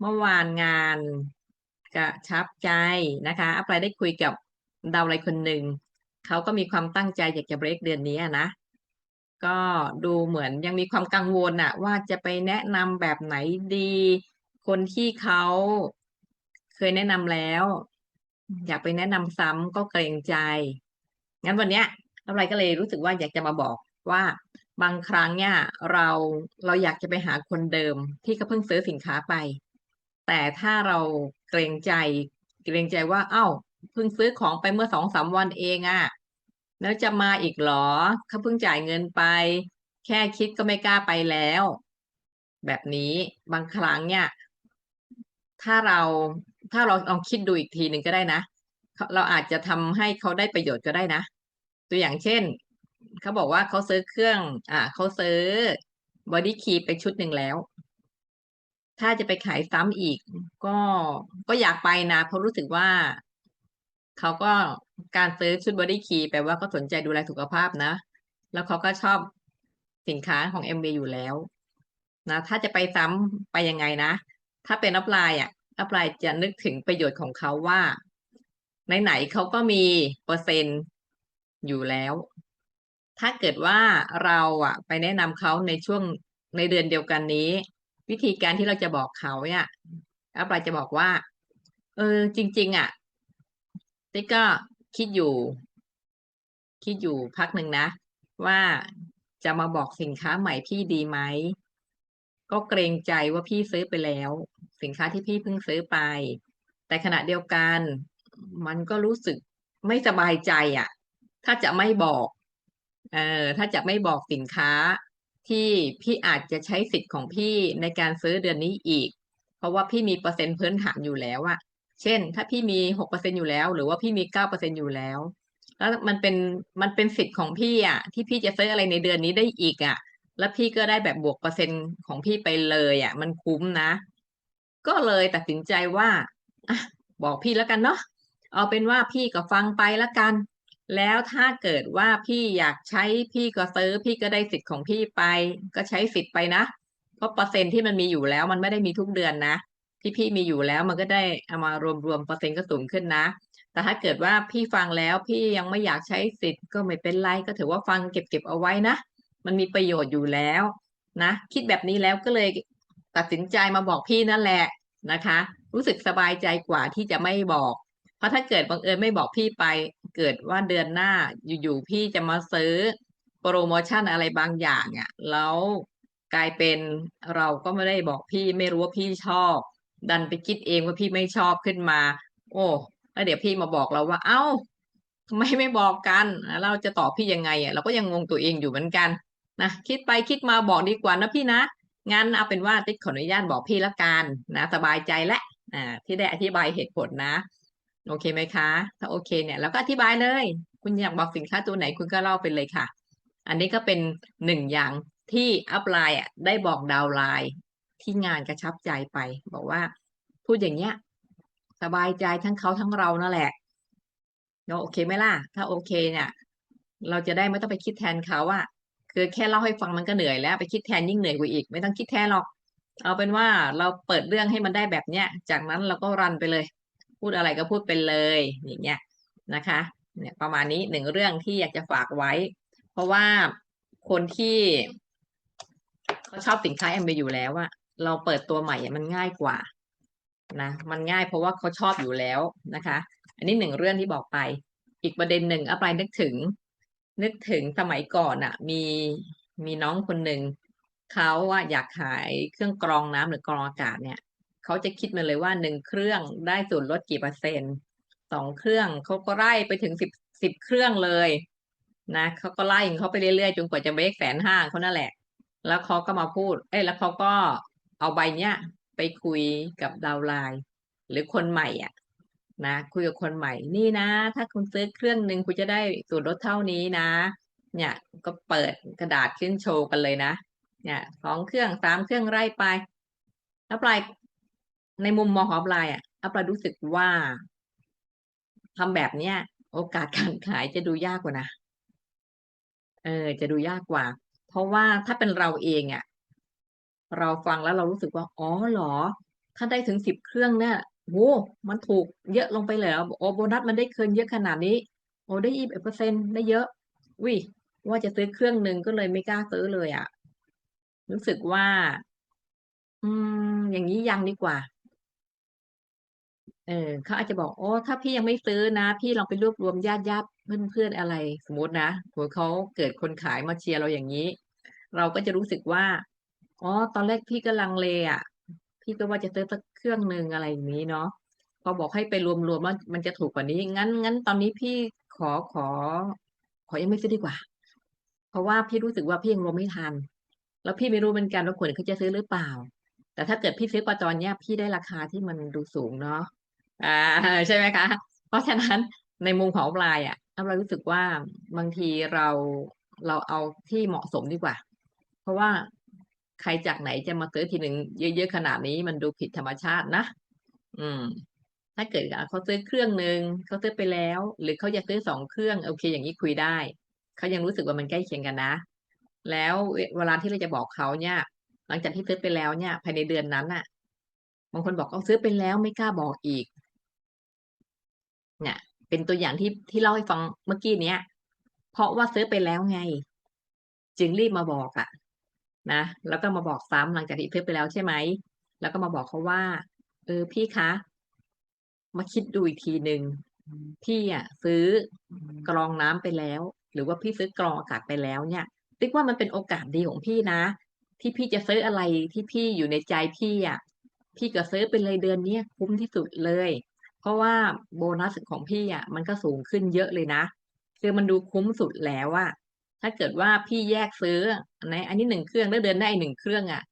เมื่อวานงานกระชับใจนะคะอัปไลได้คุยกับดาวไลคนหนึ่งเขาก็มีความตั้งใจอยากจะเบรกเดือนนี้นะก็ดูเหมือนยังมีความกังวลอะว่าจะไปแนะนำแบบไหนดี คนที่เขาเคยแนะนำแล้ว อยากไปแนะนำซ้ำก็เกรงใจ งั้นวันเนี้ยอะไรก็เลยรู้สึกว่าอยากจะมาบอกว่าบางครั้งเนี่ยเราเราอยากจะไปหาคนเดิมที่เขาเพิ่งซื้อสินค้าไป แต่ถ้าเราเกรงใจ เกรงใจว่า เอ้าเพิ่งซื้อของไปเมื่อสองสามวันเองอะแล้วจะมาอีกหรอเขาเพิ่งจ่ายเงินไป แค่คิดก็ไม่กล้าไปแล้ว แบบนี้บางครั้งเนี่ย ถ้าเราถ้าเราลองคิดดูอีกทีหนึ่งก็ได้นะเราอาจจะทำให้เขาได้ประโยชน์ก็ได้นะ ตัวอย่างเช่นเขาบอกว่าเขาซื้อเครื่อง อ่าเขาซื้อบอดี้คีไปชุดหนึ่งแล้ว ถ้าจะไปขายซ้ำอีก ก็ก็อยากไปนะเพราะรู้สึกว่าเขาก็การซื้อชุดบอดี้คีแปลว่าเขาสนใจดูแลสุขภาพนะ แล้วเขาก็ชอบสินค้าของ MV อยู่แล้ว นะ ถ้าจะไปซ้ำไปยังไงนะ ถ้าเป็นอัพไลน์อะอัพไลน์จะนึกถึงประโยชน์ของเขาว่าไหนๆเขาก็มีเปอร์เซ็นต์อยู่แล้ว ถ้าเกิดว่าเราอะ ไปแนะนำเขาในช่วงในเดือนเดียวกันนี้ วิธีการที่เราจะบอกเขาเนี่ยอัปไลจะบอกว่า เออ จริง ๆ อะติ๊กก็คิดอยู่ คิดอยู่พักหนึ่งนะ ว่าจะมาบอกสินค้าใหม่พี่ดีไหมก็เกรงใจว่าพี่ซื้อไปแล้ว สินค้าที่พี่เพิ่งซื้อไป แต่ขณะเดียวกัน มันก็รู้สึกไม่สบายใจอะ ถ้าจะไม่บอก เออถ้าจะไม่บอกสินค้า ที่พี่อาจจะใช้สิทธิ์ของพี่ในการซื้อเดือนนี้อีก เพราะว่าพี่มีเปอร์เซ็นต์พื้นฐานอยู่แล้วอะเช่น ถ้าพี่มีหกเปอร์เซ็นอยู่แล้ว หรือว่าพี่มีเก้าเปอร์เซ็นอยู่แล้ว แล้วมันเป็นมันเป็นสิทธิ์ของพี่อะที่พี่จะซื้ออะไรในเดือนนี้ได้อีกอะแล้วพี่ก็ได้แบบบวกเปอร์เซ็นต์ของพี่ไปเลยอะมันคุ้มนะ ก็เลยตัดสินใจว่าอบอกพี่แล้วกันเนาะเอาเป็นว่าพี่ก็ฟังไปแล้วกัน แล้วถ้าเกิดว่าพี่อยากใช้พี่ก็ซื้อพี่ก็ได้สิทธิ์ของพี่ไป ก็ใช้สิทธิ์ไปนะ เพราะเปอร์เซ็นที่มันมีอยู่แล้วมันไม่ได้มีทุกเดือนนะ ที่พี่มีอยู่แล้วมันก็ได้เอามารวมรวมเปอร์เซ็นต์ก็สูงขึ้นนะ แต่ถ้าเกิดว่าพี่ฟังแล้วพี่ยังไม่อยากใช้สิทธิ์ก็ไม่เป็นไรก็ถือว่าฟังเก็บเก็บเอาไว้นะ มันมีประโยชน์อยู่แล้วนะคิดแบบนี้แล้วก็เลยตัดสินใจมาบอกพี่นั่นแหละนะคะ รู้สึกสบายใจกว่าที่จะไม่บอก ราะถ้าเกิดบังเอิญไม่บอกพี่ไป เกิดว่าเดือนหน้าอยู่ๆพี่จะมาซื้อโปรโมชั่นอะไรบางอย่างอะแล้วกลายเป็นเราก็ไม่ได้บอกพี่ไม่รู้ว่าพี่ชอบ ดันไปคิดเองว่าพี่ไม่ชอบขึ้นมา โอ้แล้วเดี๋ยวพี่มาบอกเราว่า เอ้าทำไมไม่บอกกันเราจะตอบพี่ยังไงอะเราก็ยังงงตัวเองอยู่เหมือนกันนะคิดไปคิดมาบอกดีกว่านะพี่นะงั้นเอาเป็นว่าติ๊กขออนุญาตบอกพี่ละกันนะ สบายใจและอ่าที่ได้อธิบายเหตุผลนะ โอเคไหมคะ ถ้าโอเคเนี่ยเราก็อธิบายเลย คุณอยากบอกสินค้าตัวไหนคุณก็เล่าไปเลยค่ะ อันนี้ก็เป็นหนึ่งอย่างที่อัพไลน์ได้บอกดาวไลน์ที่งานกระชับใจไป บอกว่า พูดอย่างเงี้ย สบายใจทั้งเขาทั้งเรานั่นแหละเนาะโอเคไหมล่ะ ถ้าโอเคเนี่ย เราจะได้ไม่ต้องไปคิดแทนเขาว่าคือแค่เล่าให้ฟังมันก็เหนื่อยแล้วไปคิดแทนยิ่งเหนื่อยกว่าอีก ไม่ต้องคิดแทนหรอก เอาเป็นว่าเราเปิดเรื่องให้มันได้แบบเนี้ย จากนั้นเราก็รันไปเลย พูดอะไรก็พูดไปเลยอย่างเงี้ยนะคะเนี่ยประมาณนี้หนึ่งเรื่องที่อยากจะฝากไว้ เพราะว่าคนที่เขาชอบสินค้าแอมเบอยู่แล้วอะเราเปิดตัวใหม่มันง่ายกว่านะมันง่ายเพราะว่าเขาชอบอยู่แล้วนะคะ อันนี้หนึ่งเรื่องที่บอกไป อีกประเด็นหนึ่งอะไรนึกถึง นึกถึงสมัยก่อนอะมีมีน้องคนหนึ่งเขาว่าอยากขายเครื่องกรองน้ำหรือกรองอากาศเนี่ย เขาจะคิดมาเลยว่าหนึ่งเครื่องได้ส่วนลดกี่เปอร์เซ็นต์สองเครื่องเขาก็ไล่ไปถึงสิบสิบเครื่องเลยนะเขาก็ไล่เขาไปเรื่อยๆจนกว่าจะเบรกแสนห้าเขานั่นแหละ แล้วเขาก็มาพูด เอ้ยแล้วเขาก็เอาใบเนี้ยไปคุยกับดาวไลน์หรือคนใหม่อะนะคุยกับคนใหม่นี่นะ ถ้าคุณซื้อเครื่องหนึ่งคุณจะได้ส่วนลดเท่านี้นะ เนี่ยก็เปิดกระดาษขึ้นโชว์กันเลยนะ เนี่ยสองเครื่องสามเครื่องไล่ไป แล้วปลาย ในมุมมองของปลายอะอัปลารู้สึกว่าทำแบบเนี้ย โอกาสการขายจะดูยากกว่านะเออ จะดูยากกว่า เพราะว่าถ้าเป็นเราเองอะเราฟังแล้วเรารู้สึกว่า อ๋อหรอ ถ้าได้ถึงสิบเครื่องเนี่ยโอ้มันถูกเยอะลงไปเลยอโอ้โบนัสมันได้เกินเยอะขนาดนี้ โอ้ได้ยี่สิบเปอร์เซ็นได้เยอะวิว่าจะซื้อเครื่องหนึ่งก็เลยไม่กล้าซื้อเลยอะ่ะ รู้สึกว่า อืม อย่างนี้ยังดีกว่า เออเขาอาจจะบอกโอ้ถ้าพี่ยังไม่ซื้อนะ พี่ลองไปรวบรวมญาติญาติเพื่อนเพื่อนอะไร สมมตินะหัวเขาเกิดคนขายมาเชียร์เราอย่างนี้ เราก็จะรู้สึกว่าอ๋อตอนแรกพี่ก็ลังเลอะ พี่ก็ว่าจะซื้อสักเครื่องหนึ่งอะไรอย่างนี้เนาะพอบอกให้ไปรวมรวมว่ามันจะถูกกว่านี้ งั้นงั้นตอนนี้พี่ขอขอ ขอยังไม่ซื้อดีกว่า เพราะว่าพี่รู้สึกว่าพี่ยังรวมไม่ทัน แล้วพี่ไม่รู้เหมือนกันว่าคนอื่นเขาจะซื้อหรือเปล่า แต่ถ้าเกิดพี่ซื้อปตอนเนี้ยพี่ได้ราคาที่มันดูสูงเนาะ อ่าใช่ไหมคะ เพราะฉะนั้นในมุมของปลายอะเรารู้สึกว่าบางทีเราเราเอาที่เหมาะสมดีกว่า เพราะว่าใครจากไหนจะมาซื้อทีหนึ่งเยอะๆขนาดนี้มันดูผิดธรรมชาตินะ อืม ถ้าเกิดเขาซื้อเครื่องหนึ่งเขาซื้อไปแล้ว หรือเขาอยากซื้อสองเครื่องโอเค อย่างนี้คุยได้เขายังรู้สึกว่ามันใกล้เคียงกันนะ แล้วเวลาที่เราจะบอกเขาเนี่ย หลังจากที่ซื้อไปแล้วเนี่ย ภายในเดือนนั้นน่ะบางคนบอกเขาซื้อไปแล้วไม่กล้าบอกอีก เนี่ยเป็นตัวอย่างที่ที่เล่าให้ฟังเมื่อกี้เนี้ย เพราะว่าซื้อไปแล้วไง จึงรีบมาบอกอะ่ะนะแล้วก็มาบอกซ้ำหลังจากที่ซื้อไปแล้วใช่ไหมแล้วก็มาบอกเขาว่า เออพี่คะ มาคิดดูอีกทีหนึ่งพี่อะซื้อกรองน้ำไปแล้ว หรือว่าพี่ซื้อกรองอากาศไปแล้วเนี่ยติ๊กว่ามันเป็นโอกาสดีของพี่นะ ที่พี่จะซื้ออะไรที่พี่อยู่ในใจพี่อะพี่ก็ซื้อไปเลยเดือนนี้คุ้มที่สุดเลย ราะว่าโบนัสของพี่อะมันก็สูงขึ้นเยอะเลยนะ คือมันดูคุ้มสุดแล้วอะถ้าเกิดว่าพี่แยกซื้อในอันนี้หนึ่งเครื่องแล้วเดือนได้หนึ่งเครื่องอะ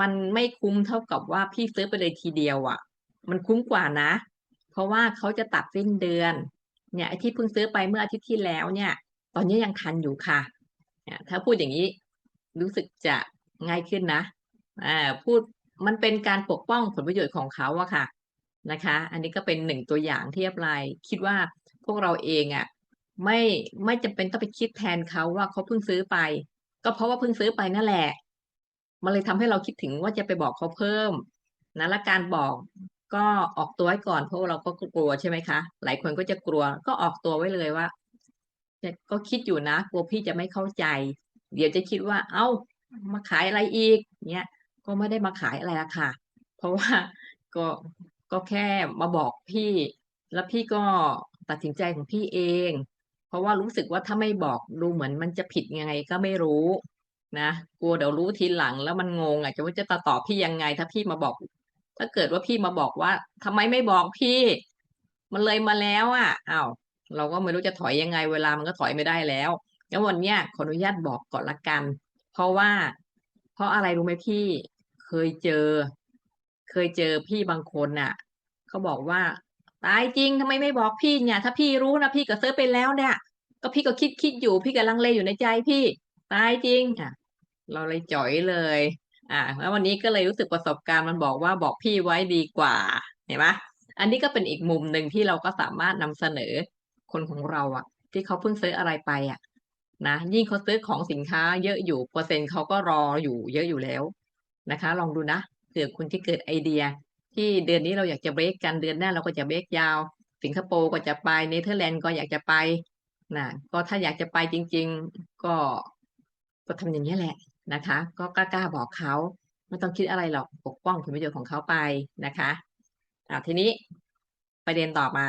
มันไม่คุ้มเท่ากับว่าพี่ซื้อไปเลยทีเดียวอะมันคุ้มกว่านะ เพราะว่าเขาจะตัดสิ้นเดือน เนี่ยไอ้ที่เพิ่งซื้อไปเมื่ออาทิตย์ที่แล้วเนี่ย ตอนนี้ยังทันอยู่ค่ะเนี่ยถ้าพูดอย่างนี้รู้สึกจะง่ายขึ้นนะอ่าพูดมันเป็นการปกป้องผลประโยชน์ของเขาอะค่ะ นะคะ อันนี้ก็เป็นหนึ่งตัวอย่างที่อัปไลคิดว่าพวกเราเองอะไม่ไม่จำเป็นต้องไปคิดแทนเขาว่าเขาเพิ่งซื้อไป ก็เพราะว่าเพิ่งซื้อไปนั่นแหละ มันเลยทำให้เราคิดถึงว่าจะไปบอกเขาเพิ่มนะและการบอกก็ออกตัวไว้ก่อนเพราะเราก็กลัวใช่ไหมคะ หลายคนก็จะกลัวก็ออกตัวไว้เลยว่าก็คิดอยู่นะกลัวพี่จะไม่เข้าใจ เดี๋ยวจะคิดว่า เอ้ามาขายอะไรอีกเนี้ยก็ไม่ได้มาขายอะไรละค่ะ เพราะว่าก็ ก็แค่มาบอกพี่ แล้วพี่ก็ตัดสินใจของพี่เอง เพราะว่ารู้สึกว่าถ้าไม่บอกดูเหมือนมันจะผิดยังไงก็ไม่รู้นะกลัวเดี๋ยวรู้ทีหลังแล้วมันงงอะจะว่าจะตตอบพี่ยังไง ถ้าพี่มาบอก ถ้าเกิดว่าพี่มาบอกว่าทำไมไม่บอกพี่ มันเลยมาแล้วอะอ้าวเราก็ไม่รู้จะถอยยังไง เวลามันก็ถอยไม่ได้แล้วแล้ววันเนี้ยขออนุญาตบอกก่อนละกัน เพราะว่า เพราะอะไรรู้ไหมพี่ เคยเจอ เคยเจอพี่บางคนน่ะเขาบอกว่า ตายจริงทำไมไม่บอกพี่เนี่ย ถ้าพี่รู้นะพี่ก็เซิร์ฟไปแล้วเนี่ย ก็พี่ก็คิดคิดอยู่ พี่กำลังเลอยู่ในใจพี่ ตายจริงอะ เราเลยจ่อยเลย อ่าแล้ววันนี้ก็เลยรู้สึกประสบการณ์มันบอกว่าบอกพี่ไว้ดีกว่าเห็นไหมอันนี้ก็เป็นอีกมุมหนึ่งที่เราก็สามารถนำเสนอคนของเราอะที่เขาเพิ่งซื้ออะไรไปอะนะยิ่งเขาซื้อของสินค้าเยอะอยู่เปอร์เซ็นต์เขาก็รออยู่เยอะอยู่แล้วนะคะ ลองดูนะ เผื่อคุณที่เกิดไอเดีย ที่เดือนนี้เราอยากจะเบรกกันเดือนหน้าเราก็จะเบรกยาว สิงคโปร์ก็จะไปเนเธอร์แลนด์ก็อยากจะไปนะก็ถ้าอยากจะไปจริง ๆ ก็ก็ทำอย่างนี้แหละนะคะ ก็กล้าๆบอกเขาไม่ต้องคิดอะไรหรอกปกป้องผลประโยชน์ของเขาไปนะคะอ่าทีนี้ประเด็นต่อมา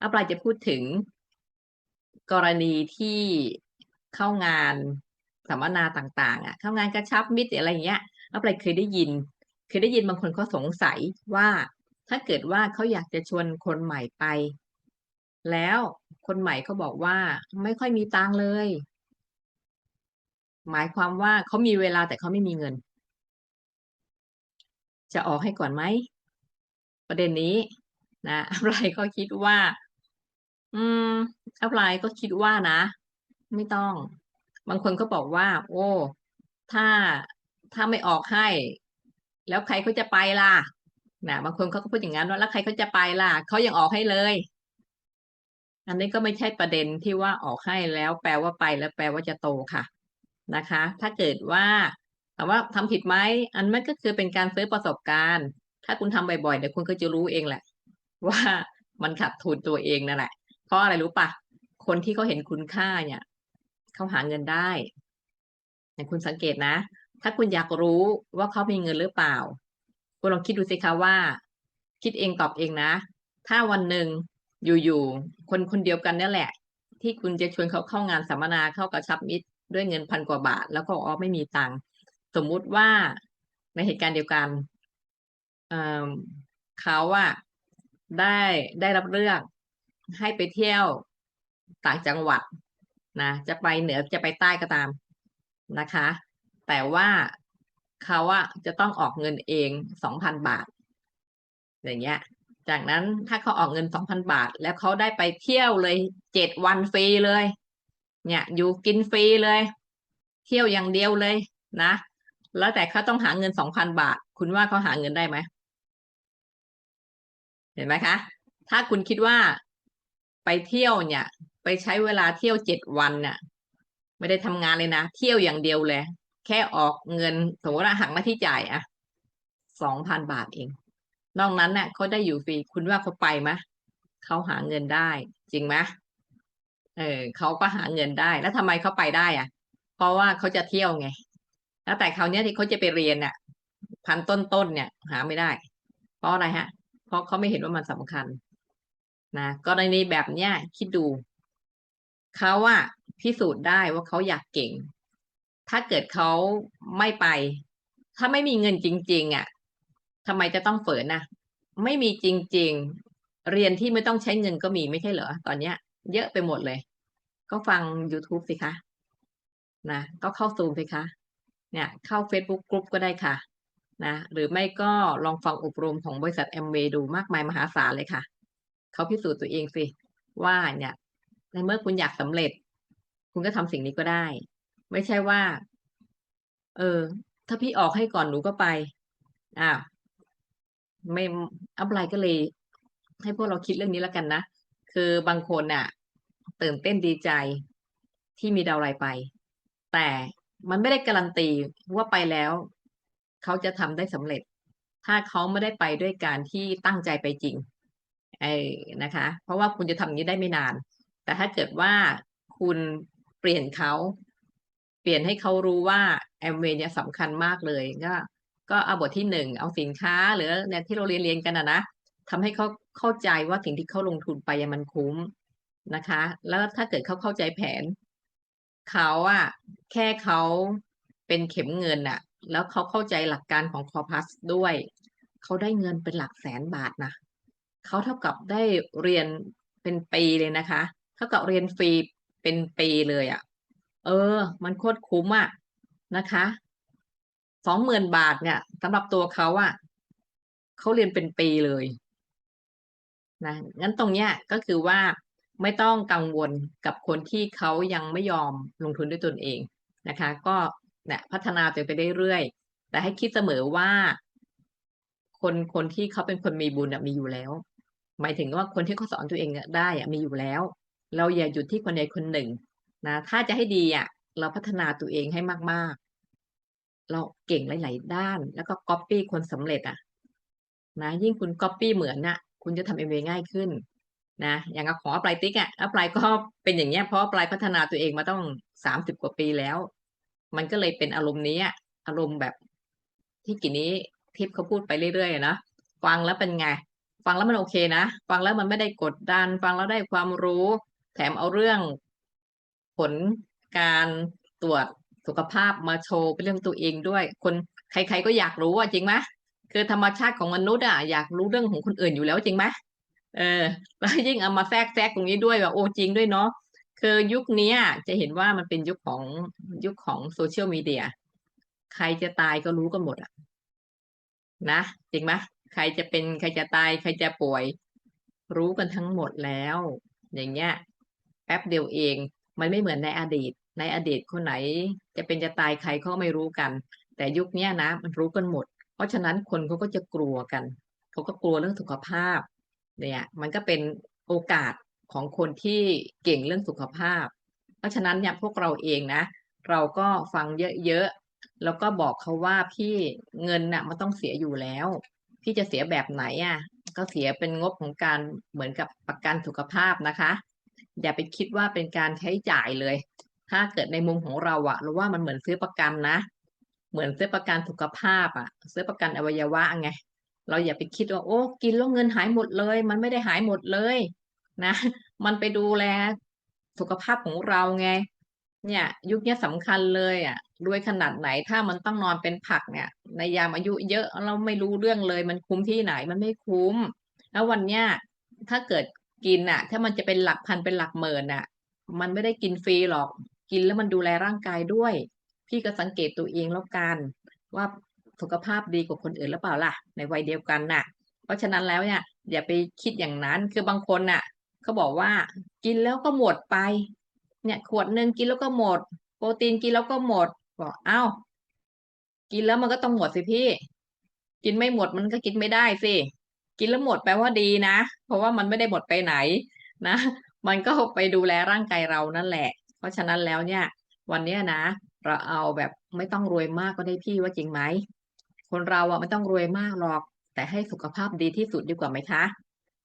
อัปลายจะพูดถึง กรณีที่เข้างานสัมมนาต่าง ๆ อะ เข้างานกระชับมิตรอะไรอย่างเงี้ยอัปลายเคยได้ยิน เคยได้ยินบางคนเขาสงสัยว่าถ้าเกิดว่าเขาอยากจะชวนคนใหม่ไป แล้วคนใหม่เขาบอกว่าไม่ค่อยมีตังเลย หมายความว่าเขามีเวลาแต่เขาไม่มีเงิน จะออกให้ก่อนไหม ประเด็นนี้นะอะไรก็คิดว่า อืมอะไรก็คิดว่านะ ไม่ต้อง บางคนเขาบอกว่า โอ้ ถ้าถ้าไม่ออกให้ แล้วใครเขาจะไปล่ะนะบางคนเขาก็พูดอย่างนั้นว่าแล้วใครเขาจะไปล่ะเขายังออกให้เลย อันนี้ก็ไม่ใช่ประเด็นที่ว่าออกให้แล้ว แปลว่าไปแล้ว แปลว่าจะโตค่ะนะคะ ถ้าเกิดว่าถามว่าทำผิดไหมอันนั้นก็คือเป็นการซื้อประสบการณ์ ถ้าคุณทำบ่อยๆเดี๋ยวคุณก็จะรู้เองแหละ ว่ามันขาดทุนตัวเองนั่นแหละ เพราะอะไรรู้ปะคนที่เขาเห็นคุณค่าเนี่ยเขาหาเงินได้อย่างคุณสังเกตนะ ถ้าคุณอยากรู้ว่าเขามีเงินหรือเปล่า คุณลองคิดดูสิคะว่า คิดเองตอบเองนะ ถ้าวันหนึ่งอยู่ๆคนคนเดียวกันนี่แหละ ที่คุณจะชวนเขาเข้างานสัมมนาเข้ากระชับมิตรด้วยเงินพันกว่าบาท แล้วก็อ๋อไม่มีตังค์สมมุติว่าในเหตุการณ์เดียวกันเเขาว่าได้ได้รับเลือกให้ไปเที่ยวต่างจังหวัดนะจะไปเหนือจะไปใต้ก็ตามนะคะ แต่ว่าเขาอะจะต้องออกเงินเองสองพันบาท อย่างเงี้ย จากนั้นถ้าเขาออกเงินสองพันบาท แล้วเขาได้ไปเที่ยวเลยเจ็ดวันฟรีเลย เนี่ยอยู่กินฟรีเลย เที่ยวอย่างเดียวเลยนะ แล้วแต่เขาต้องหาเงินสองพันบาท คุณว่าเขาหาเงินได้ไหมเห็นไหมคะ ถ้าคุณคิดว่าไปเที่ยวเนี่ย ไปใช้เวลาเที่ยวเจ็ดวันเนี่ยไม่ได้ทำงานเลยนะ เที่ยวอย่างเดียวเลย แค่ออกเงินสมมติว่าหักหน้าที่จ่ายอะสองพันบาทเอง นอกนั้นเนี่ยเขาได้อยู่ฟรีคุณว่าเขาไปไหมเขาหาเงินได้ จริงไหมเออเขาก็หาเงินได้ แล้วทำไมเขาไปได้อะเพราะว่าเขาจะเที่ยวไง แล้วแต่เขาเนี้ที่เขาจะไปเรียนเนี่ยพันต้นๆเนี่ย หาไม่ได้ เพราะอะไรฮะ เพราะเขาไม่เห็นว่ามันสำคัญ นะกรณีแบบเนี้ยคิดดูเขาว่าพิสูจน์ได้ว่าเขาอยากเก่ง ถ้าเกิดเขาไม่ไป ถ้าไม่มีเงินจริง ๆอะทำไมจะต้องเฝืนนะไม่มีจริง ๆ เรียนที่ไม่ต้องใช้เงินก็มีไม่ใช่เหรอตอนเนี้ย เยอะไปหมดเลย ก็ฟัง YouTube สิคะนะก็เข้าซูมสิคะ เนี่ย เข้า Facebook กลุ่มก็ได้ค่ะนะหรือไม่ก็ลองฟังอบรมของบริษัทแอมเวดูมากมายมหาศาลเลยค่ะ เขาพิสูจน์ตัวเองสิ ว่าเนี่ยในเมื่อคุณอยากสำเร็จ คุณก็ทำสิ่งนี้ก็ได้ ไม่ใช่ว่า เออ ถ้าพี่ออกให้ก่อนหนูก็ไปอ่าไม่อัพไลน์ก็เลย ให้พวกเราคิดเรื่องนี้แล้วกันนะ คือบางคนน่ะตื่นเต้นดีใจที่มีดาวไลน์ไป แต่มันไม่ได้การันตีว่าไปแล้ว เขาจะทำได้สำเร็จ ถ้าเขาไม่ได้ไปด้วยการที่ตั้งใจไปจริงไอ้นะคะ เพราะว่าคุณจะทำนี้ได้ไม่นาน แต่ถ้าเกิดว่าคุณเปลี่ยนเขา เปลี่ยนให้เขารู้ว่าแอมเวย์เนี่ยสำคัญมากเลยก็ก็เอาบทที่หนึ่งเอาสินค้าหรือเนี่ยที่เราเรียนเรียนกันนะนะทำให้เขาเข้าใจว่าสิ่งที่เขาลงทุนไปมันคุ้มนะคะ แล้วถ้าเกิดเขาเข้าใจแผนเขาอะแค่เขาเป็นเข็มเงินอะแล้วเขาเข้าใจหลักการของคอพัสด้วยเขาได้เงินเป็นหลักแสนบาทนะเขาเท่ากับได้เรียนเป็นปีเลยนะคะ เท่ากับเรียนฟรีเป็นปีเลยอะ่ะ เออ มันโคตรคุ้มอะ่ะนะคะสองหมื่นบาทเนี่ยสำหรับตัวเขาอะ่ะเขาเรียนเป็นปีเลยนะงั้นตรงเนี้ยก็คือว่าไม่ต้องกังวลกับคนที่เขายังไม่ยอมลงทุนด้วยตนเองนะคะ ก็เนี่ยพัฒนาตัวไปเรื่อยๆแต่ให้คิดเสมอว่า คนคนที่เขาเป็นคนมีบุญมีอยู่แล้ว หมายถึงว่าคนที่เขาสอนตัวเองได้มีอยู่แล้ว เราอย่าหยุดที่คนใดคนหนึ่ง นะถ้าจะให้ดีอะเราพัฒนาตัวเองให้มาก ๆ เราเก่งหลาย ๆ ด้าน แล้วก็ก๊อปปี้คนสำเร็จอะนะยิ่งคุณก๊อปปี้เหมือนน่ะ คุณจะทำเอ็มวง่ายขึ้นนะอย่างขอปลายติ๊กอะปลายก็เป็นอย่างเงี้ยเพราะปลายพัฒนาตัวเองมาต้องสามสิบกว่าปีแล้ว มันก็เลยเป็นอารมณ์นี้อารมณ์แบบที่กี่นี้ทิปเขาพูดไปเรื่อยๆนะฟังแล้วเป็นไง ฟังแล้วมันโอเคนะ ฟังแล้วมันไม่ได้กดดัน ฟังแล้วได้ความรู้ แถมเอาเรื่อง ผลการตรวจสุขภาพมาโชว์เป็นเรื่องตัวเองด้วย คนใคร ๆ ก็อยากรู้อะจริงไหมคือธรรมชาติของมนุษย์อะอยากรู้เรื่องของคนอื่นอยู่แล้วจริงไหมเออแล้วยิ่งเอามาแทรกแทรกตรงนี้ด้วยว่าโอ้จริงด้วยเนาะคือยุคนี้จะเห็นว่ามันเป็นยุคของยุคของโซเชียลมีเดียใครจะตายก็รู้กันหมดอะ นะจริงไหมใครจะเป็นใครจะตาย ใครจะป่วย รู้กันทั้งหมดแล้ว อย่างเงี้ยแป๊บเดียวเอง มันไม่เหมือนในอดีต ในอดีตคนไหนจะเป็นจะตายใครเขาไม่รู้กัน แต่ยุคนี้นะมันรู้กันหมด เพราะฉะนั้นคนเขาก็จะกลัวกันเขาก็กลัวเรื่องสุขภาพเนี่ยมันก็เป็นโอกาสของคนที่เก่งเรื่องสุขภาพ เพราะฉะนั้นเนี่ยพวกเราเองนะ เราก็ฟังเยอะๆแล้วก็บอกเขาว่าพี่เงินน่ะมันต้องเสียอยู่แล้ว พี่จะเสียแบบไหนอะก็เสียเป็นงบของการเหมือนกับประกันสุขภาพนะคะ อย่าไปคิดว่าเป็นการใช้จ่ายเลย ถ้าเกิดในมุมของเราอะเราว่ามันเหมือนซื้อประกันนะ เหมือนซื้อประกันสุขภาพอะซื้อประกันอวัยวะไงเราอย่าไปคิดว่าโอ้กินแล้วเงินหายหมดเลย มันไม่ได้หายหมดเลยนะ มันไปดูแลสุขภาพของเราไง เนี่ย ยุคนี้สำคัญเลยอะรวยขนาดไหนถ้ามันต้องนอนเป็นผักเนี่ย ในยามอายุเยอะเราไม่รู้เรื่องเลย มันคุ้มที่ไหนมันไม่คุ้ม แล้ววันเนี้ยถ้าเกิด กินอะถ้ามันจะเป็นหลักพันเป็นหลักหมื่นอะมันไม่ได้กินฟรีหรอก กินแล้วมันดูแลร่างกายด้วย พี่ก็สังเกตตัวเองแล้วกัน ว่าสุขภาพดีกว่าคนอื่นหรือเปล่าล่ะ ในวัยเดียวกันน่ะ เพราะฉะนั้นแล้วเนี่ยอย่าไปคิดอย่างนั้นคือบางคนน่ะเขาบอกว่ากินแล้วก็หมดไป เนี่ยขวดหนึ่งกินแล้วก็หมด โปรตีนกินแล้วก็หมดบอกเอ้า กินแล้วมันก็ต้องหมดสิพี่ กินไม่หมดมันก็กินไม่ได้สิ กินแล้วหมดแปลว่าดีนะ เพราะว่ามันไม่ได้หมดไปไหนนะ มันก็ไปดูแลร่างกายเรานั่นแหละ เพราะฉะนั้นแล้วเนี่ย วันเนี้ยนะ เราเอาแบบไม่ต้องรวยมากก็ได้พี่ว่าจริงไหมคนเราอะไม่ต้องรวยมากหรอก แต่ให้สุขภาพดีที่สุดดีกว่าไหมคะ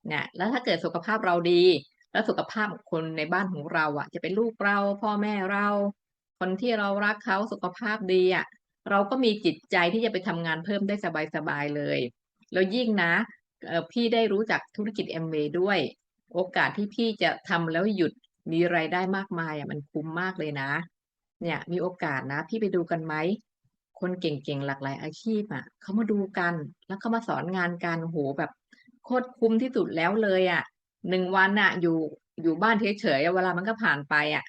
เนี่ยแล้วถ้าเกิดสุขภาพเราดี แล้วสุขภาพคนในบ้านของเราอะจะเป็นลูกเรา พ่อแม่เรา คนที่เรารักเขาสุขภาพดีอะเราก็มีจิตใจที่จะไปทำงานเพิ่มได้สบายๆเลย แล้วยิ่งนะ พี่ได้รู้จักธุรกิจ Amway ด้วย โอกาสที่พี่จะทำแล้วหยุดมีรายได้มากมายอะมันคุ้มมากเลยนะ เนี่ยมีโอกาสนะ พี่ไปดูกันไหมคนเก่งๆหลากหลายอาชีพอะเขามาดูกัน แล้วเขามาสอนงานกันโหแบบโคตรคุ้มที่สุดแล้วเลยอะหนึ่งวันอะ อยู่อยู่บ้านเฉยๆเวลามันก็ผ่านไปอะ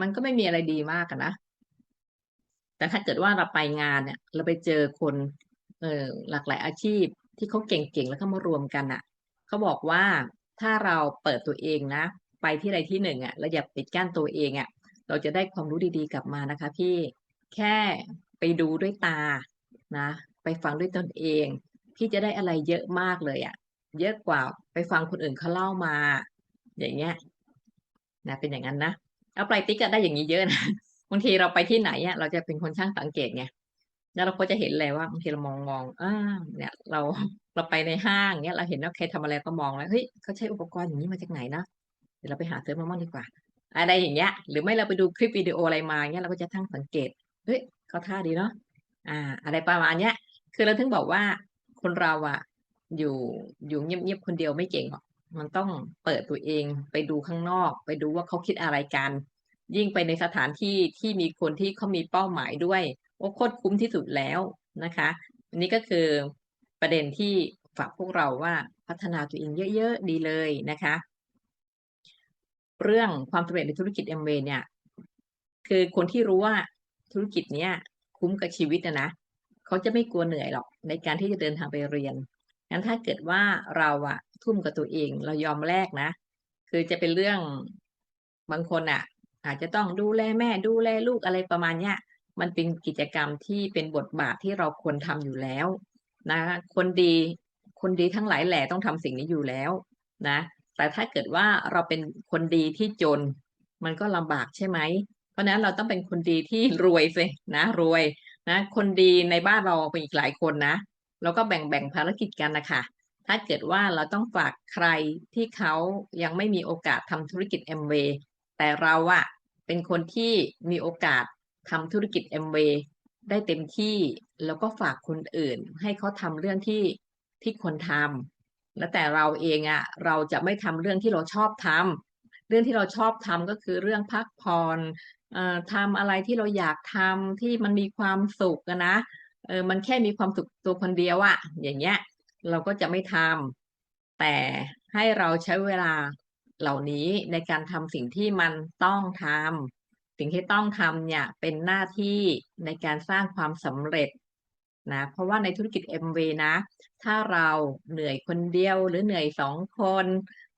มันก็ไม่มีอะไรดีมากนะแต่ถ้าเกิดว่าเราไปงานเนี่ย เราไปเจอคน เออหลากหลายอาชีพ ที่เขาเก่งๆแล้วเขามารวมกันอะเขาบอกว่าถ้าเราเปิดตัวเองนะ ไปที่ใดที่หนึ่งอะเราอย่าปิดกั้นตัวเองอะ เราจะได้ความรู้ดีๆกลับมานะคะ พี่แค่ไปดูด้วยตานะ ไปฟังด้วยตนเอง พี่จะได้อะไรเยอะมากเลยอะ เยอะกว่าไปฟังคนอื่นเขาเล่ามา อย่างเงี้ยนะเป็นอย่างนั้นนะเอาไปติ๊กก็ได้อย่างนี้เยอะนะบางทีเราไปที่ไหนอะเราจะเป็นคนช่างสังเกตไง แล้วเราก็จะเห็นเลยว่าบางทีเรามองมองอ่าเนี่ยเราเราไปในห้างเนี่ยเราเห็นว่าใครทำอะไรก็มองแล้วเฮ้ยเขาใช้อุปกรณ์อย่างนี้มาจากไหนนะเดี๋ยวเราไปหาซื้อมาบ้างดีกว่า อะไรอย่างเงี้ย หรือไม่เราไปดูคลิปวิดีโออะไรมาเงี้ยเราก็จะทั้งสังเกตเฮ้ยเขาท่าดีเนาะอ่า อะไรประมาณเนี้ย คือเราถึงบอกว่าคนเราอะอยู่อยู่เงียบๆคนเดียวไม่เก่งหรอกมันต้องเปิดตัวเองไปดูข้างนอก ไปดูว่าเขาคิดอะไรกัน ยิ่งไปในสถานที่ที่มีคนที่เขามีเป้าหมายด้วย โคตรคุ้มที่สุดแล้วนะคะอันนี้ก็คือประเด็นที่ฝากพวกเราว่าพัฒนาตัวเองเยอะๆดีเลยนะคะ เรื่องความสำเร็จในธุรกิจเอ็มเวเนี่ยคือคนที่รู้ว่าธุรกิจเนี้ยคุ้มกับชีวิตนะนะเขาจะไม่กลัวเหนื่อยหรอกในการที่จะเดินทางไปเรียนงั้นถ้าเกิดว่าเราอะทุ่มกับตัวเองเรายอมแลกนะ คือจะเป็นเรื่องบางคนอะอาจจะต้องดูแลแม่ดูแลลูกอะไรประมาณเนี้ย มันเป็นกิจกรรมที่เป็นบทบาทที่เราควรทำอยู่แล้วนะคนดีคนดีทั้งหลายแหล่ต้องทำสิ่งนี้อยู่แล้วนะแต่ถ้าเกิดว่าเราเป็นคนดีที่จน มันก็ลำบากใช่ไหม เพราะนั้นเราต้องเป็นคนดีที่รวยสินะรวยนะคนดีในบ้านเราเป็นอีกหลายคนนะเราก็แบ่งแบ่งภารกิจกันนะคะถ้าเกิดว่าเราต้องฝากใครที่เขายังไม่มีโอกาสทำธุรกิจเอ็มเวแต่เราอะเป็นคนที่มีโอกาส ทำธุรกิจเอ็มเวได้เต็มที่แล้วก็ฝากคนอื่น ให้เขาทำเรื่องที่ที่ควรทำแล้วแต่เราเองอะเราจะไม่ทำเรื่องที่เราชอบทำเรื่องที่เราชอบทำก็คือเรื่องพักผ่อนทำอะไรที่เราอยากทำที่มันมีความสุขนะเออมันแค่มีความสุขตัวคนเดียวอะอย่างเงี้ย เราก็จะไม่ทำแต่ให้เราใช้เวลาเหล่านี้ในการทำสิ่งที่มันต้องทำ สิ่งที่ต้องทำเนี่ยเป็นหน้าที่ในการสร้างความสำเร็จนะเพราะว่าในธุรกิจ MV นะ ถ้าเราเหนื่อยคนเดียวหรือเหนื่อยสองคน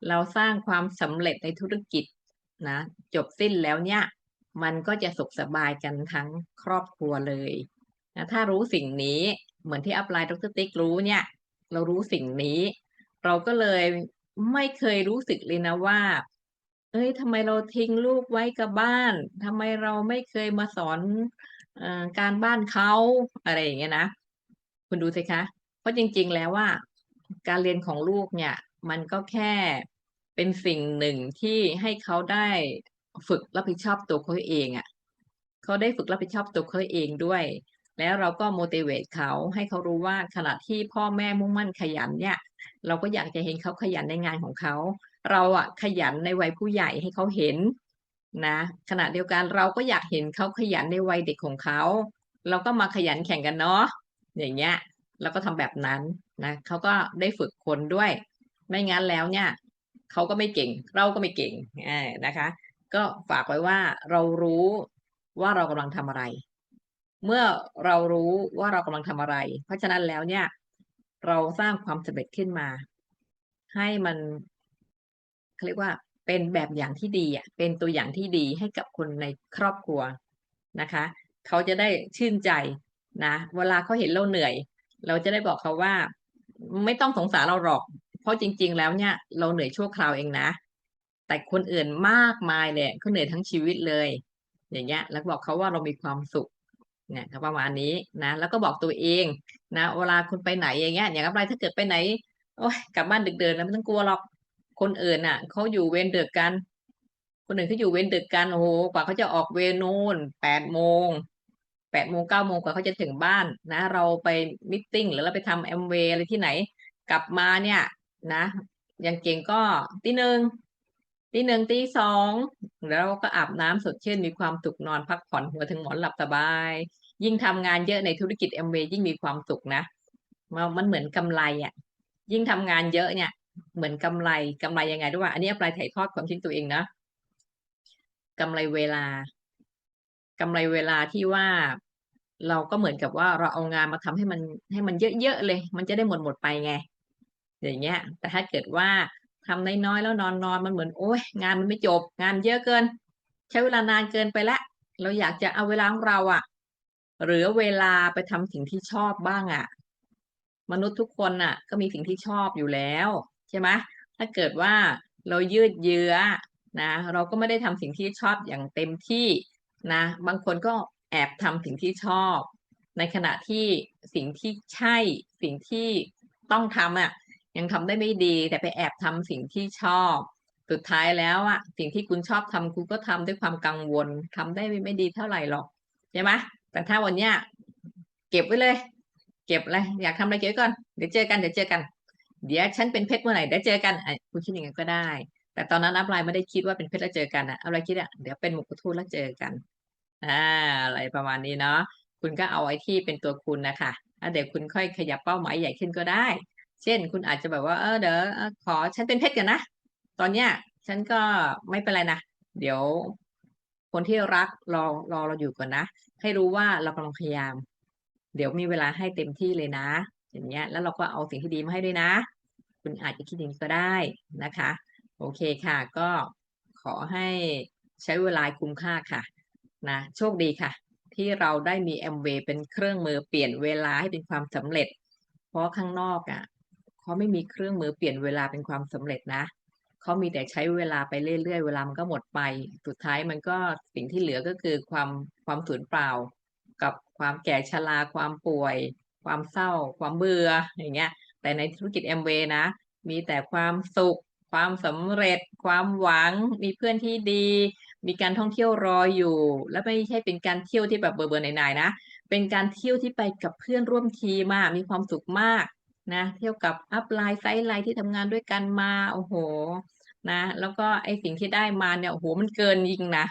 เราสร้างความสำเร็จในธุรกิจนะจบสิ้นแล้วเนี่ยมันก็จะสุขสบายกันทั้งครอบครัวเลยนะถ้ารู้สิ่งนี้เหมือนที่อัพไลน์ดรติ๊กรู้เนี่ย เรารู้สิ่งนี้ เราก็เลยไม่เคยรู้สึกเลยนะว่า เอ้ยทำไมเราทิ้งลูกไว้กับบ้านทำไมเราไม่เคยมาสอนอการบ้านเขาอะไรอย่างเงี้ยนะคุณดูสิคะ เพราะจริง ๆแล้วว่า การเรียนของลูกเนี่ย มันก็แค่เป็นสิ่งหนึ่งที่ให้เขาได้ฝึกรับผิดชอบตัวเขาเองอะเขาได้ฝึกรับผิดชอบตัวเขาเองด้วย แล้วเราก็ motivate เขาให้เขารู้ว่าขณะที่พ่อแม่มุ่งมั่นขยันเนี่ย เราก็อยากจะเห็นเขาขยันในงานของเขา เราอะขยันในวัยผู้ใหญ่ให้เขาเห็นนะขณะเดียวกันเราก็อยากเห็นเขาขยันในวัยเด็กของเขา เราก็มาขยันแข่งกันเนาะอย่างเงี้ยเราก็ทำแบบนั้นนะเขาก็ได้ฝึกคนด้วย ไม่งั้นแล้วเนี่ยเขาก็ไม่เก่ง เราก็ไม่เก่งอนะคะ ก็ฝากไว้ว่าเรารู้ว่าเรากำลังทำอะไร เมื่อเรารู้ว่าเรากำลังทำอะไร เพราะฉะนั้นแล้วเนี่ย เราสร้างความสำเร็จขึ้นมา ให้มัน เขาเรียกว่าเป็นแบบอย่างที่ดีอะเป็นตัวอย่างที่ดีให้กับคนในครอบครัวนะคะ เขาจะได้ชื่นใจนะเวลาเขาเห็นเราเหนื่อย เราจะได้บอกเขาว่า ไม่ต้องสงสารเราหรอก เพราะจริง ๆ แล้วเนี่ย เราเหนื่อยชั่วคราวเองนะ แต่คนอื่นมากมายเลยเขาเหนื่อยทั้งชีวิตเลย อย่างเงี้ย แล้วบอกเขาว่าเรามีความสุขเนี่ยประมาณนี้นะ แล้วก็บอกตัวเองนะเวลาคุณไปไหนอย่างเงี้ยอย่างอาถ้าเกิดไปไหนโอ๊ยกลับบ้านดึกเดื่นนะไม่ต้องกลัวหรอก คนอื่นน่ะเขาอยู่เวรดึกกัน คนอื่นเขาอยู่เวรดึกกันโอ้โฮกว่าเขาจะออกเวรนู่น8โมง8โมง9โมงกว่าเขาจะถึงบ้านนะ เราไปมีตติงหรือเราไปทำ Amway อะไรที่ไหน กลับมาเนี่ยนะอย่างเก่งก็1:00 1:00 2:00แล้วก็อาบน้ำสดชื่นมีความสุขนอนพักผ่อนหัวถึงหมอนหลับสบาย ยิ่งทำงานเยอะในธุรกิจ Amway ยิ่งมีความสุขนะมันเหมือนกำไรอะยิ่งทำงานเยอะเนี่ย เหมือนกำไรกำไรยังไงรู้เปล่า?อันนี้อาปรายถ่ายทอดความคิดตัวเองนะกำไรเวลากำไรเวลาที่ว่าเราก็เหมือนกับว่าเราเอางานมาทำให้มันให้มันเยอะๆเลย มันจะได้หมดๆไปไง อย่างเงี้ย แต่ถ้าเกิดว่าทำน้อยๆแล้วนอนๆมันเหมือนโอ๊ยงานมันไม่จบ งานเยอะเกิน ใช้เวลานานเกินไปล้วเราอยากจะเอาเวลาของเราอะเหลือเวลาไปทำสิ่งที่ชอบบ้างอะมนุษย์ทุกคนน่ะก็มีสิ่งที่ชอบอยู่แล้ว ช่ไหม?ถ้าเกิดว่าเรายืดเยื้อนะเราก็ไม่ได้ทำสิ่งที่ชอบอย่างเต็มที่นะบางคนก็แอบทำสิ่งที่ชอบ ในขณะที่สิ่งที่ใช่สิ่งที่ต้องทำอะยังทำได้ไม่ดี แต่ไปแอบทำสิ่งที่ชอบ สุดท้ายแล้วอะสิ่งที่คุณชอบทำคุณก็ทำด้วยความกังวลทำได้ไม่ดีเท่าไหร่หรอกใช่ไหม?แต่ถ้าวันเนี้ยเก็บไว้เลย เก็บเลยอยากทำอะไรเก็บก่อนเดี๋ยวเจอกันเดี๋ยวเจอกัน เดี๋ยวฉันเป็นเพชรเมื่อไหร่เดี๋ยวเจอกันอคุณคิดอย่างงั้นก็ได้ แต่ตอนนั้นอัปไลน์ไม่ได้คิดว่าเป็นเพชรแล้วเจอกันอะอัปไลน์คิดอะเดี๋ยวเป็นหมวกพลูแล้วเจอกันอ่าอะไรประมาณนี้เนาะคุณก็เอาไอ้ที่เป็นตัวคุณนะคะแล้วเดี๋ยวคุณค่อยขยับเป้าหมายใหญ่ขึ้นก็ได้ เช่น คุณอาจจะแบบว่าเออเดี๋ยวเอขอฉันเป็นเพชรก่อนนะตอนเนี้ยฉันก็ไม่เป็นไรนะเดี๋ยวคนที่รักรอรอเราอยู่ก่อนนะ ให้รู้ว่าเรากำลังพยายาม เดี๋ยวมีเวลาให้เต็มที่เลยนะ อย่างเงี้ย แล้วเราก็เอาสิ่งที่ดีมาให้ด้วยนะ คุณอาจจะคิดอย่างงี้ก็ได้นะคะ โอเคค่ะ ก็ขอให้ใช้เวลาคุ้มค่าค่ะนะโชคดีค่ะ ที่เราได้มี Amway เป็นเครื่องมือเปลี่ยนเวลาให้เป็นความสำเร็จ เพราะข้างนอกอะเขาไม่มีเครื่องมือเปลี่ยนเวลาเป็นความสำเร็จนะเขามีแต่ใช้เวลาไปเรื่อยๆ เวลามันก็หมดไป สุดท้ายมันก็สิ่งที่เหลือก็คือความความสูญเปล่า กับความแก่ชราความป่วย ความเศร้า ความเบื่ออย่างเงี้ย แต่ในธุรกิจ Amway นะ มีแต่ความสุข ความสำเร็จ ความหวัง มีเพื่อนที่ดี มีการท่องเที่ยวรออยู่ และไม่ใช่เป็นการเที่ยวที่แบบเบื่อๆหน่ายๆนะ เป็นการเที่ยวที่ไปกับเพื่อนร่วมทีมอะมีความสุขมากนะ เที่ยวกับอัปไลน์ไซด์ไลน์ที่ทำงานด้วยกันมาโอ้โฮนะ แล้วก็ไอสิ่งที่ได้มาเนี่ยโอ้โฮมันเกินจริงนะ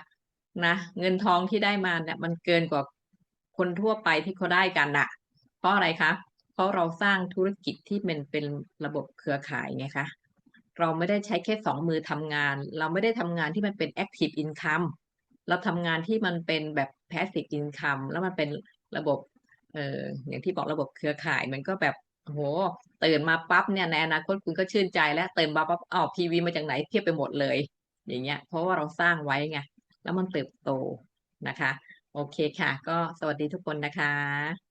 นะเงินทองที่ได้มาเนี่ยมันเกินกว่าคนทั่วไปที่เขาได้กันน่ะ เพราะอะไรคะ? เพราะเราสร้างธุรกิจที่มันเป็นระบบเครือข่ายไงคะเราไม่ได้ใช้แค่2มือทำงาน เราไม่ได้ทำงานที่มันเป็นแอ็กทิฟอินคัมเราทำงานที่มันเป็นแบบแพสซีฟอินคัมแล้วมันเป็นระบบเอออย่างที่บอกระบบเครือข่ายมันก็แบบโอ้โฮตื่นมาปั๊บเนี่ยในอนาคตคุณก็ชื่นใจแล้วตื่นมาปั๊บอ้าว PV มาจากไหนเพียบไปหมดเลย อย่างเงี้ย เพราะว่าเราสร้างไว้ไงแล้วมันเติบโตนะคะ โอเคค่ะ ก็สวัสดีทุกคนนะคะ